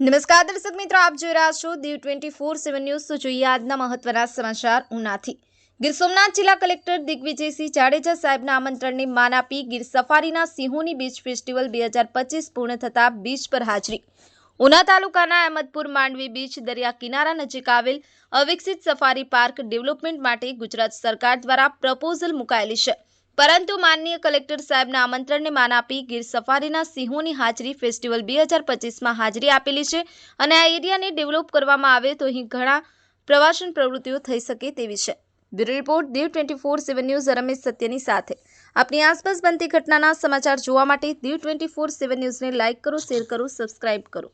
નમસ્કાર, દર્શક મિત્રો, આપ જોઈ રહ્યા છો Diu twenty four seven news. જોઈએ આજના મહત્વના સમાચાર ઉનાથી. ગીર સોમનાથ જિલ્લા કલેક્ટર દિગ્વિજયસિંહ જાડેજા સાહેબના આમંત્રણને માન આપી ગીર સફારીના સિંહોની બીચ ફેસ્ટિવલ બે હજાર પચીસ પૂર્ણ થતાં બીચ પર હાજરી. ઉના તાલુકાના અહેમદપુર માંડવી બીચ દરિયા કિનારા નજીક આવેલ અવિકસિત સફારી પાર્ક ડેવલપમેન્ટ માટે ગુજરાત સરકાર દ્વારા પ્રપોઝલ મુકાયેલી છે. પરંતુ માનનીય કલેક્ટર સાહેબના આમંત્રણને માન આપી ગીર સફારીના સિંહોની હાજરી ફેસ્ટિવલ બે હજાર પચીસમાં હાજરી આપેલી છે અને આ એરિયાને ડેવલપ કરવામાં આવે તો અહીં ઘણા પ્રવાસન પ્રવૃત્તિઓ થઈ શકે તેવી છે. Bureau report Diu twenty four seven news Ramesh સત્યની સાથે. આપની આસપાસ બનતી ઘટનાના સમાચાર જોવા માટે દીવ ટ્વેન્ટી ફોર સેવન ન્યૂઝને લાઇક કરો, શેર કરો, સબસ્ક્રાઇબ કરો.